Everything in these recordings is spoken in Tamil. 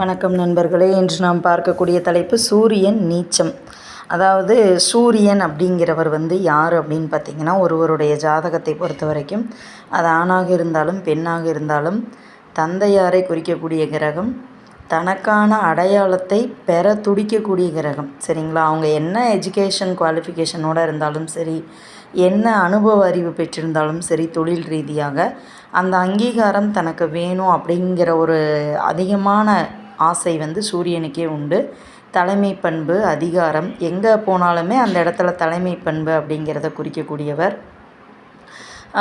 வணக்கம் நண்பர்களே. இன்று நாம் பார்க்கக்கூடிய தலைப்பு சூரியன் நீச்சம். அதாவது சூரியன் அப்படிங்கிறவர் வந்து யார் அப்படின்னு பார்த்தீங்கன்னா ஒருவருடைய ஜாதகத்தை பொறுத்த வரைக்கும் அது ஆணாக இருந்தாலும் பெண்ணாக இருந்தாலும் தந்தையாரை குறிக்கக்கூடிய கிரகம் தனக்கான அடையாளத்தை பெற துடிக்கக்கூடிய கிரகம். சரிங்களா? அவங்க என்ன எஜுகேஷன் குவாலிஃபிகேஷனோடு இருந்தாலும் சரி என்ன அனுபவ அறிவு பெற்றிருந்தாலும் சரி தொழில் ரீதியாக அந்த அங்கீகாரம் தனக்கு வேணும் அப்படிங்கிற ஒரு அதிகமான ஆசை வந்து சூரியனுக்கே உண்டு. தலைமை பண்பு அதிகாரம். எங்கே போனாலுமே அந்த இடத்துல தலைமை பண்பு அப்படிங்கிறத குறிக்கக்கூடியவர்.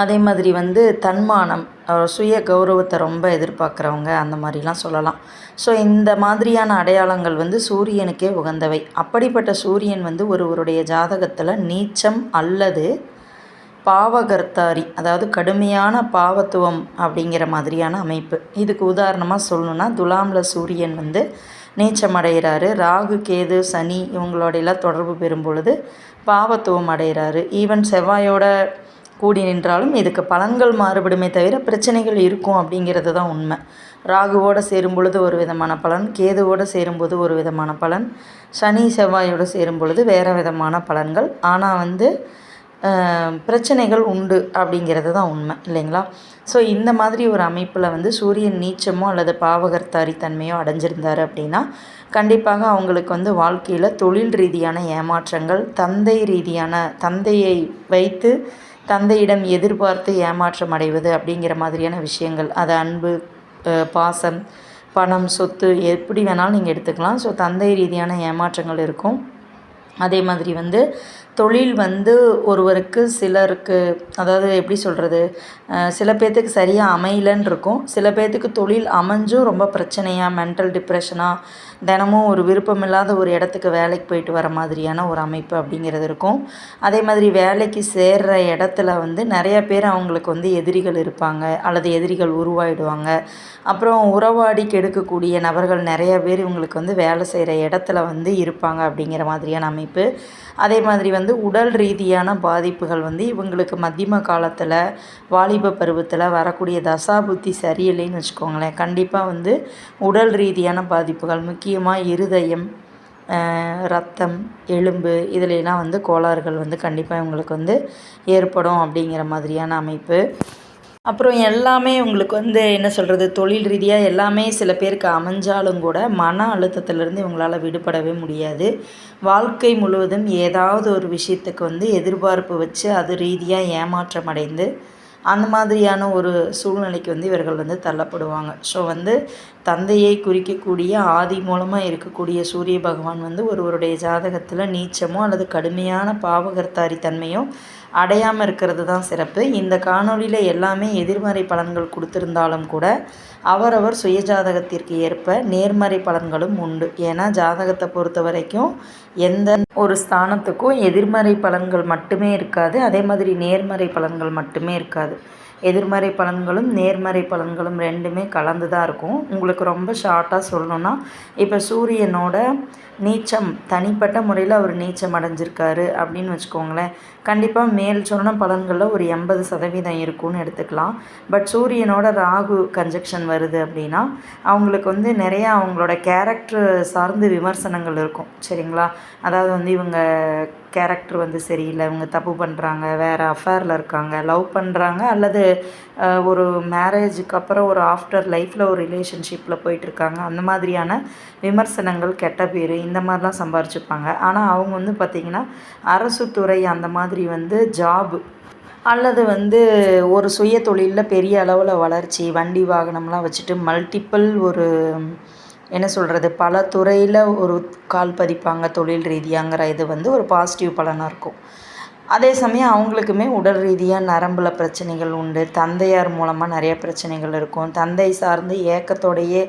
அதே மாதிரி வந்து தன்மானம் சுய கௌரவத்தை ரொம்ப எதிர்பார்க்குறவங்க அந்த மாதிரிலாம் சொல்லலாம். ஸோ இந்த மாதிரியான அடையாளங்கள் வந்து சூரியனுக்கே உகந்தவை. அப்படிப்பட்ட சூரியன் வந்து ஒருவருடைய ஜாதகத்தில் நீச்சம் அல்லது பாவகர்த்தாரி அதாவது கடுமையான பாவத்துவம் அப்படிங்கிற மாதிரியான அமைப்பு. இதுக்கு உதாரணமாக சொல்லணுன்னா துலாமில் சூரியன் வந்து நீச்சம் அடைகிறாரு ராகு கேது சனி இவங்களோடையெல்லாம் தொடர்பு பெறும் பொழுது பாவத்துவம் அடைகிறாரு ஈவன் செவ்வாயோட கூடி நின்றாலும் இதுக்கு பலன்கள் மாறுபடுமே தவிர பிரச்சனைகள் இருக்கும் அப்படிங்கிறது தான் உண்மை. ராகுவோடு சேரும் பொழுது ஒரு விதமான பலன் கேதுவோடு சேரும்போது ஒரு விதமான பலன் சனி செவ்வாயோடு சேரும் பொழுது வேறு விதமான பலன்கள். ஆனால் வந்து பிரச்சனைகள் உண்டு அப்படிங்கிறது தான் உண்மை இல்லைங்களா? ஸோ இந்த மாதிரி ஒரு அமைப்பில் வந்து சூரியன் நீச்சமோ அல்லது பாவகர்த்தாரி தன்மையோ அடைஞ்சிருந்தார் அப்படின்னா கண்டிப்பாக அவங்களுக்கு வந்து வாழ்க்கையில் தொழில் ரீதியான ஏமாற்றங்கள் தந்தை ரீதியான தந்தையை வைத்து தந்தையிடம் எதிர்பார்த்து ஏமாற்றம் அடைவது அப்படிங்கிற மாதிரியான விஷயங்கள் அது அன்பு பாசம் பணம் சொத்து எப்படி வேணாலும் நீங்கள் எடுத்துக்கலாம். ஸோ தந்தை ரீதியான ஏமாற்றங்கள் இருக்கும். அதே மாதிரி வந்து தொழில் வந்து ஒருவருக்கு சிலருக்கு அதாவது எப்படி சொல்கிறது சில பேர்த்துக்கு சரியாக அமையலன்னு இருக்கும். சில பேர்த்துக்கு தொழில் அமைஞ்சும் ரொம்ப பிரச்சனையாக மென்டல் டிப்ரெஷனாக தினமும் ஒரு விருப்பமில்லாத ஒரு இடத்துக்கு வேலைக்கு போயிட்டு வர மாதிரியான ஒரு அமைப்பு அப்படிங்கிறது இருக்கும். அதே மாதிரி வேலைக்கு சேர்கிற இடத்துல வந்து நிறைய பேர் அவங்களுக்கு வந்து எதிரிகள் இருப்பாங்க அல்லது எதிரிகள் உருவாயிடுவாங்க. அப்புறம் உறவாடி கெடுக்கக்கூடிய நபர்கள் நிறைய பேர் இவங்களுக்கு வந்து வேலை செய்கிற இடத்துல வந்து இருப்பாங்க அப்படிங்கிற மாதிரியான அமைப்பு. அதே மாதிரி வந்து வந்து உடல் ரீதியான பாதிப்புகள் வந்து இவங்களுக்கு மத்தியம காலத்தில் வாலிப பருவத்தில் வரக்கூடிய தசாபுத்தி சரியில்லைன்னு வச்சுக்கோங்களேன். கண்டிப்பாக வந்து உடல் ரீதியான பாதிப்புகள் முக்கியமாக இருதயம் ரத்தம் எலும்பு இதிலெல்லாம் வந்து கோளாறுகள் வந்து கண்டிப்பாக இவங்களுக்கு வந்து ஏற்படும் அப்படிங்கிற மாதிரியான அமைப்பு. அப்புறம் எல்லாமே உங்களுக்கு வந்து என்ன சொல்கிறது தொழில் ரீதியாக எல்லாமே சில பேருக்கு அமைஞ்சாலும் கூட மன அழுத்தத்திலேருந்து இவங்களால் விடுபடவே முடியாது. வாழ்க்கை முழுவதும் ஏதாவது ஒரு விஷயத்துக்கு வந்து எதிர்பார்ப்பு வச்சு அது ரீதியாக ஏமாற்றம் அடைந்து அந்த மாதிரியான ஒரு சூழ்நிலைக்கு வந்து இவர்கள் வந்து தள்ளப்படுவாங்க. ஸோ வந்து தந்தையை குறிக்கக்கூடிய ஆதி மூலமாக இருக்கக்கூடிய சூரிய பகவான் வந்து ஒருவருடைய ஜாதகத்தில் நீச்சமோ அல்லது கடுமையான பாவகர்த்தாரி தன்மையோ அடையாமல் இருக்கிறது தான் சிறப்பு. இந்த காணொலியில் எல்லாமே எதிர்மறை பலன்கள் கொடுத்துருந்தாலும் கூட அவரவர் சுய ஜாதகத்திற்கு ஏற்ப நேர்மறை பலன்களும் உண்டு. ஏன்னா ஜாதகத்தை பொறுத்த வரைக்கும் எந்த ஒரு ஸ்தானத்துக்கும் எதிர்மறை பலன்கள் மட்டுமே இருக்காது. அதே மாதிரி நேர்மறை பலன்கள் மட்டுமே இருக்காது. எதிர்மறை பலன்களும் நேர்மறை பலன்களும் ரெண்டுமே கலந்து தான் இருக்கும். உங்களுக்கு ரொம்ப ஷார்ட்டாக சொல்லணுன்னா இப்போ சூரியனோட நீச்சம் தனிப்பட்ட முறையில் அவர் நீச்சம் அடைஞ்சிருக்காரு அப்படின்னு வச்சுக்கோங்களேன். கண்டிப்பாக மேல் சொன்ன பலன்களில் ஒரு எண்பது சதவீதம் இருக்கும்னு எடுத்துக்கலாம். பட் சூரியனோட ராகு கன்ஜெக்ஷன் வருது அப்படின்னா அவங்களுக்கு வந்து நிறையா அவங்களோட கேரக்டர் சார்ந்து விமர்சனங்கள் இருக்கும். சரிங்களா? அதாவது வந்து இவங்க கேரக்டர் வந்து சரியில்லை இவங்க தப்பு பண்ணுறாங்க வேறு அஃபேரில் இருக்காங்க லவ் பண்ணுறாங்க அல்லது ஒரு மேரேஜுக்கு அப்புறம் ஒரு ஆஃப்டர் லைஃப்பில் ஒரு ரிலேஷன்ஷிப்பில் போயிட்டுருக்காங்க அந்த மாதிரியான விமர்சனங்கள் கெட்ட பேர் இந்த மாதிரிலாம் சம்பாரிச்சுப்பாங்க. ஆனால் அவங்க வந்து பார்த்திங்கன்னா அரசு துறை அந்த மாதிரி வந்து ஜாபு அல்லது வந்து ஒரு சுய தொழிலில் பெரிய அளவில் வளர்ச்சி வண்டி வாகனம்லாம் வச்சுட்டு மல்டிப்பிள் ஒரு என்ன சொல்கிறது பல துறையில் ஒரு கால் பதிப்பாங்க தொழில் ரீதியாங்கிற இது வந்து ஒரு பாசிட்டிவ் பலனாக இருக்கும். அதே சமயம் அவங்களுக்குமே உடல் ரீதியாக நரம்பில் பிரச்சனைகள் உண்டு. தந்தையார் மூலமாக நிறைய பிரச்சனைகள் இருக்கும். தந்தை சார்ந்து ஏக்கத்தோடையே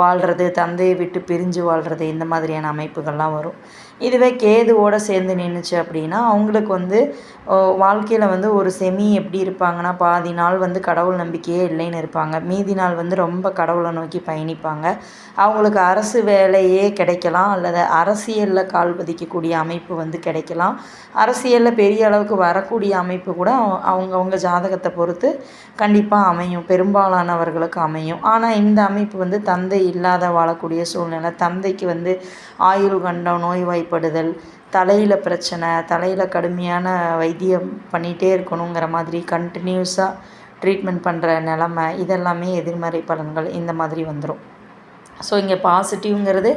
வாழ்கிறது தந்தையை விட்டு பிரிஞ்சு வாழ்கிறது இந்த மாதிரியான அமைப்புகள்லாம் வரும். இதுவே கேதுவோடு சேர்ந்து நின்றுச்சு அப்படின்னா அவங்களுக்கு வந்து வாழ்க்கையில் வந்து ஒரு செமி எப்படி இருப்பாங்கன்னா பாதி நாள் வந்து கடவுள் நம்பிக்கையே இல்லைன்னு இருப்பாங்க. மீதி நாள் வந்து ரொம்ப கடவுளை நோக்கி பயணிப்பாங்க. அவங்களுக்கு அரசு வேலையே கிடைக்கலாம் அல்லது அரசியலில் கால் பதிக்கக்கூடிய அமைப்பு வந்து கிடைக்கலாம். அரசியலில் பெரிய அளவுக்கு வரக்கூடிய அமைப்பு கூட அவங்கவுங்க ஜாதகத்தை பொறுத்து கண்டிப்பாக அமையும். பெரும்பாலானவர்களுக்கு அமையும். ஆனால் இந்த அமைப்பு வந்து தந்தை இல்லாத வாழக்கூடிய சூழ்நிலை. தந்தைக்கு வந்து ஆயுள் கண்டம் நோய்வாய்ப்படுதல் தலையில் பிரச்சனை தலையில் கடுமையான வைத்தியம் பண்ணிகிட்டே இருக்கணுங்கிற மாதிரி கண்டினியூஸாக ட்ரீட்மெண்ட் பண்ணுற நிலமை இதெல்லாமே எதிர்மறை பலன்கள் இந்த மாதிரி வந்துடும் ஸோ இங்கே பாசிட்டிவ்ங்கிறது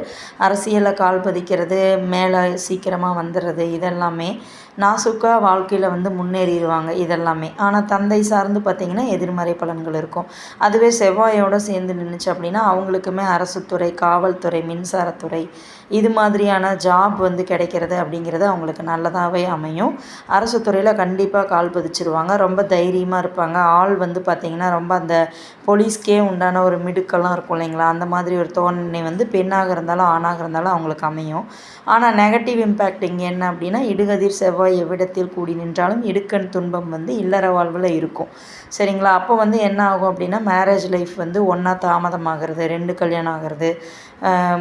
அரசியலில் கால் பதிக்கிறது மேலே சீக்கிரமாக வந்துடுறது இதெல்லாமே நாசுக்காக வாழ்க்கையில் வந்து முன்னேறிடுவாங்க இதெல்லாமே. ஆனால் தந்தை சார்ந்து பார்த்திங்கன்னா எதிர்மறை பலன்கள் இருக்கும். அதுவே செவ்வாயோடு சேர்ந்து நின்றுச்சு அப்படின்னா அவங்களுக்குமே அரசுத்துறை காவல்துறை மின்சாரத்துறை இது மாதிரியான ஜாப் வந்து கிடைக்கிறது அப்படிங்கிறது அவங்களுக்கு நல்லதாகவே அமையும். அரசு துறையில் கண்டிப்பாக கால் பதிச்சிருவாங்க. ரொம்ப தைரியமாக இருப்பாங்க. ஆள் வந்து பார்த்திங்கன்னா ரொம்ப அந்த போலீஸ்க்கே உண்டான ஒரு மிடுக்கெல்லாம் இருக்கும் இல்லைங்களா? அந்த மாதிரி ஒரு தோணை வந்து பெண்ணாக இருந்தாலும் ஆணாக இருந்தாலும் அவங்களுக்கு அமையும். ஆனால் நெகட்டிவ் இம்பேக்ட் இங்கே என்ன அப்படின்னா இடுகதிர் செவ்வாய் எவ்விடத்தில் கூடி நின்றாலும் இடுக்கண் துன்பம் வந்து இல்லற வாழ்வில் இருக்கும். சரிங்களா? அப்போ வந்து என்ன ஆகும் அப்படின்னா மேரேஜ் லைஃப் வந்து ஒன்றா தாமதமாகிறது ரெண்டு கல்யாணம் ஆகிறது.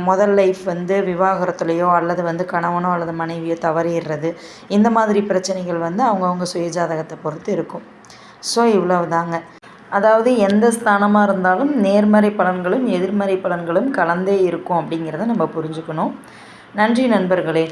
முதல் லைஃப் வந்து விவாகரத்துலேயோ அல்லது வந்து கணவனோ அல்லது மனைவியோ தவறிடுறது. இந்த மாதிரி பிரச்சனைகள் வந்து அவங்கவுங்க சுயஜாதகத்தை பொறுத்து இருக்கும். ஸோ இவ்வளவு தாங்க அதாவது எந்த ஸ்தானமாக இருந்தாலும் நேர்மறை பலன்களும் எதிர்மறை பலன்களும் கலந்தே இருக்கும் அப்படிங்கிறத நம்ம புரிஞ்சுக்கணும். நன்றி நண்பர்களே.